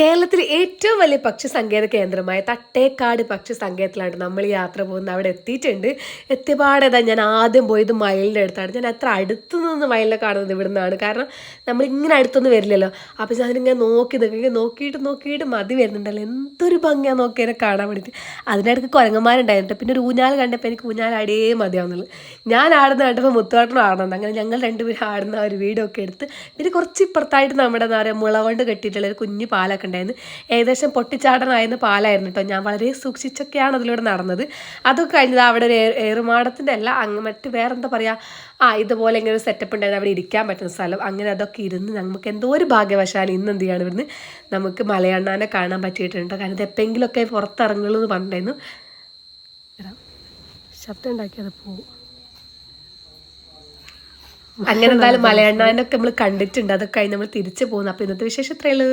കേരളത്തിലെ ഏറ്റവും വലിയ പക്ഷി സങ്കേത കേന്ദ്രമായ തട്ടേക്കാട് പക്ഷി സങ്കേതത്തിലാണ് നമ്മൾ യാത്ര പോകുന്നത്. അവിടെ എത്തിയിട്ടുണ്ട്. എത്തിയപാടേതാ ഞാൻ ആദ്യം പോയത് മയിലിന്റെ അടുത്താണ്. ഞാൻ അത്ര അടുത്തു നിന്ന് മയിലിനെ കാണുന്നത് ഇവിടെ നിന്നാണ് കാരണം നമ്മൾ ഇങ്ങനെ അടുത്തൊന്നും വരില്ലല്ലോ. അപ്പോൾ ഞാനിങ്ങനെ നോക്കി നിൽക്കുക നോക്കിയിട്ട് നോക്കിയിട്ട് മതി വരുന്നുണ്ടല്ലോ. എന്തൊരു ഭംഗിയാണ് നോക്കിയതിനെ കാണാൻ വേണ്ടിയിട്ട്. അതിനിടയ്ക്ക് കുരങ്ങന്മാരുണ്ടായിരുന്നു. പിന്നെ ഒരു ഊഞ്ഞാൽ കണ്ടപ്പോൾ എനിക്ക് ഊഞ്ഞാൽ അടേ മതിയാവുന്നുള്ളൂ. ഞാൻ ആടുന്ന കണ്ടപ്പോൾ മുത്തുവാട്ടനും ആടുന്നുണ്ട്. അങ്ങനെ ഞങ്ങൾ രണ്ടുപേരും ആടുന്ന ഒരു വീഡിയോ ഒക്കെ എടുത്ത് പിന്നെ കുറച്ച് ഇപ്പുറത്തായിട്ട് നമ്മുടെ എന്താ പറയുക മുള കൊണ്ട് കെട്ടിയിട്ടുള്ള ഒരു കുഞ്ഞു പാലൊക്കെ ഉണ്ടായിരുന്നു. ഏകദേശം പൊട്ടിച്ചാടനായിരുന്ന പാലായിരുന്നു കേട്ടോ ഞാൻ വളരെ സൂക്ഷിച്ചൊക്കെയാണ് അതിലൂടെ നടന്നത്. അതൊക്കെ കഴിഞ്ഞത് അവിടെ ഒരു ഏറുമാടത്തിന്റെ അല്ല അങ്ങ് മറ്റ് വേറെന്താ പറയുക ആ ഇതുപോലെ ഇങ്ങനെ ഒരു സെറ്റപ്പ് ഉണ്ടായിരുന്നു. അവിടെ ഇരിക്കാൻ പറ്റുന്ന സ്ഥലം. അങ്ങനെ അതൊക്കെ ഇരുന്ന് നമുക്ക് എന്തോ ഒരു ഭാഗ്യവശാൽ ഇന്ന് എന്ത് ചെയ്യാണ് ഇവിടുന്ന് നമുക്ക് മലയണ്ണാനെ കാണാൻ പറ്റിയിട്ടുണ്ട് കാരണം ഇത് എപ്പോഴെങ്കിലുമൊക്കെ പുറത്തിറങ്ങുള്ളൂ എന്ന് പറഞ്ഞിട്ടുണ്ടായിരുന്നു. ശബ്ദം ഉണ്ടാക്കിയത് പോവും. അങ്ങനെ എന്തായാലും മലയണ്ണാനൊക്കെ നമ്മൾ കണ്ടിട്ടുണ്ട്. അതൊക്കെ കഴിഞ്ഞ് നമ്മൾ തിരിച്ചു പോകുന്നു. അപ്പോൾ ഇന്നത്തെ വിശേഷം ഇത്രയുള്ളൂ